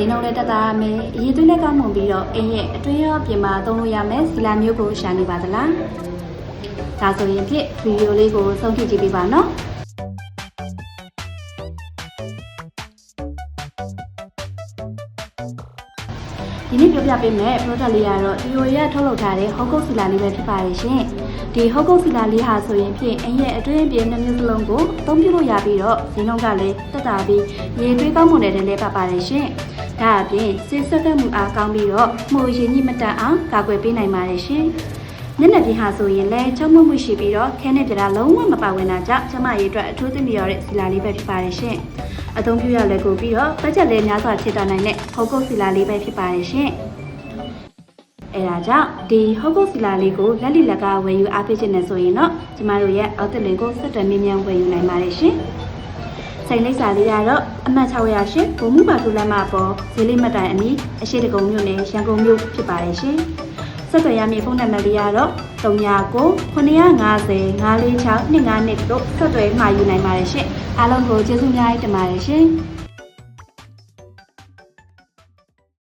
ဒီနှုံးလေးတက်တာရမယ်အရေးသွေးနဲ့ကောင်းမွန်ပြီးတော့အင်းရဲ့အတွင်းရောပြင်မှာသုံးလို့ရမယ်ဇီလာမျိုးကိုရှာနေပါသလားဒါဆိုရင်ဖြင့်ဗီဒီယိုလေးကိုဆုံးဖြတ်ကြည့်ပေးပါနော်ဒီနေ့ပြောပြပေးမယ့် product လေးကတော့ဒီလိုရထုတ်လုပ်ထားတဲ့ဟောကုတ်စီလာလေးပဲဖြစ်ပါတယ်ရှင်ဒီဟောကုတ်စီလာလေးဟာဆိုရင်ဖြင့်အင်းရဲ့အတွင်းပြင်နှမျိုးစလုံးကိုအသုံးပြုလို့ရပြီးတော့ဈေးနှုန်းကလည်းတက်တာပြီးရေသွေးကောင်းမွန်တဲ့တည်းလေးပါပါတယ်ရှင် ဒါအပြင်စစ်ဆွတ်ကမှုအားကောင်းပြီးတော့မှုရည်ညှိမတက်အောင်ကာကွယ်ပေးနိုင်ပါတယ်ရှင်။မျက်နှာပြင်ဟာဆိုရင်လည်းချုံမှုမှုရှိပြီးတော့ခဲနဲ့ပြတာလုံးဝမပါဝင်တာကြောင့်ကျမရဲ့အတွက်အထူးသင့်လျော်တဲ့စီလာလေးပဲဖြစ်ပါတယ်ရှင်။အသုံးပြုရလဲကိုပြီးတော့ဘတ်ဂျက်လေးများစွာဖြစ်တော်နိုင်တဲ့ဟောကုတ်စီလာလေးပဲဖြစ်ပါတယ်ရှင်။အဲဒါကြောင့်ဒီဟောကုတ်စီလာလေးကိုလက်လီလက်ကဝယ်ယူအားပေးခြင်းနဲ့ဆိုရင်တော့ကျမတို့ရဲ့အောက်တလင်ကိုဆက်သွယ်မြင်းမြန်းဝယ်ယူနိုင်ပါတယ်ရှင်။ စိန်လိပ်စာလေးကတော့အမှတ်608ဘုံမှုပါထူလမ်းမပေါ်ဈေးလေးမတိုင်အနီးအရှိတကုံမြို့နယ်ရန်ကုန်မြို့ဖြစ်ပါတယ်ရှင်။ဆက်သွယ်ရမည့်ဖုန်းနံပါတ်လေးကတော့39 950 946 252တို့ဆက်သွယ်မှာယူနိုင်ပါတယ်ရှင်။အားလုံးကိုကျေးဇူးများတင်ပါတယ်ရှင်။